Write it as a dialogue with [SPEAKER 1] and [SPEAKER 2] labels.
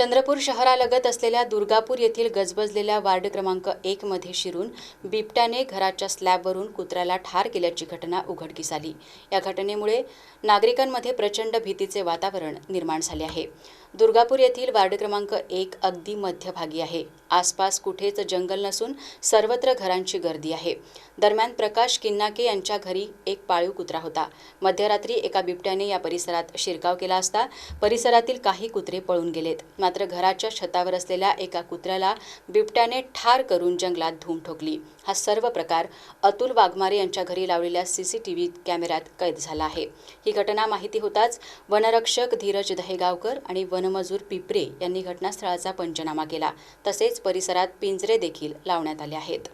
[SPEAKER 1] चंद्रपूर शहरालगत असलेल्या दुर्गापूर येथील गजबजलेल्या वार्ड क्रमांक एक मध्ये शिरून बिबट्याने घराच्या स्लॅबवरून कुत्र्याला ठार केल्याची घटना उघडकीस आली. या घटनेमुळे नागरिकांमध्ये प्रचंड भीतीचे वातावरण निर्माण झाले आहे. दुर्गापूर येथील वार्ड क्रमांक एक अगदी मध्यभागी आहे. आसपास कुठेच जंगल नसून सर्वत्र घरांची गर्दी आहे. दरम्यान प्रकाश किन्नाके यांच्या घरी एक पाळीव कुत्रा होता. मध्यरात्री एका बिबट्याने या परिसरात शिरकाव केला असता परिसरातील काही कुत्रे पळून गेलेत. मात्र घराच्या छतावर असलेल्या एका कुत्र्याला बिबट्याने ठार करून जंगलात धूम ठोकली. हा सर्व प्रकार अतुल वाघमारे यांच्या घरी लावलेल्या सीसीटीव्ही कॅमेऱ्यात कैद झाला आहे. ही घटना माहिती होताच वनरक्षक धीरज दहेगावकर आणि वनमजूर पिपरे यांनी घटनास्थळाचा पंचनामा केला. तसेच परिसरात पिंजरे देखील लावण्यात आले आहेत.